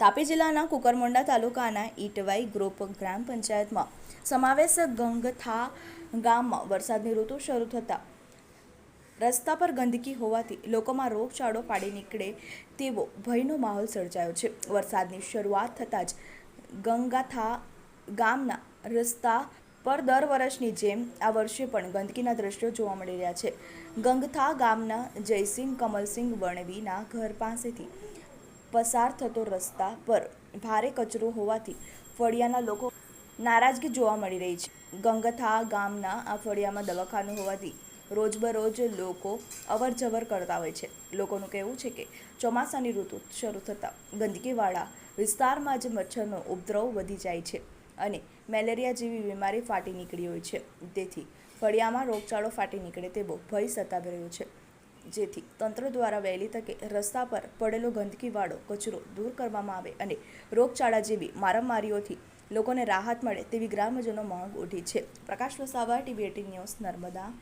તાપી જિલ્લાના કુકરમુંડા તાલુકાના ઈટવાઈ ગ્રુપ ગ્રામ પંચાયતમાં સમાવેશ ગંગથા ગામમાં વરસાદની ઋતુ શરૂ થતાં રસ્તા પર ગંદકી હોવાથી લોકોમાં રોગચાળો પાડી નીકળે તેવો ભયનો માહોલ સર્જાયો છે. વરસાદની શરૂઆત થતાં જ ગંગાથા ગામના રસ્તા પર દર વર્ષની જેમ આ વર્ષે પણ ગંદકીના દ્રશ્યો જોવા મળી રહ્યા છે. ગંગથા ગામના જયસિંહ, કમલસિંહ વણવીના ઘર પાસેથી પસાર થતો રસ્તા પર ભારે કચરો હોવાથી ફળિયાના લોકો નારાજગી જોવા મળી રહી છે. ગંગથા ગામના આ ફળિયામાં દવાખાનું હોવાથી રોજબરોજ લોકો અવર જવર કરતા હોય છે. લોકોનું કહેવું છે કે ચોમાસાની ઋતુ શરૂ થતાં ગંદકીવાળા વિસ્તારમાં જ મચ્છરનો ઉપદ્રવ વધી જાય છે અને મેલેરિયા જેવી બીમારી ફાટી નીકળી હોય છે. તેથી ફળિયામાં રોગચાળો ફાટી નીકળે તેવો ભય સતાવી રહ્યો છે. જેથી તંત્ર દ્વારા વહેલી તકે રસ્તા પર પડેલો ગંદકીવાળો કચરો દૂર કરવામાં આવે અને રોગચાળા જેવી મારામારીઓથી લોકોને રાહત મળે તેવી ગ્રામજનો માંગ ઉઠી છે. Prakash Vasava TV eighteen news Narmada.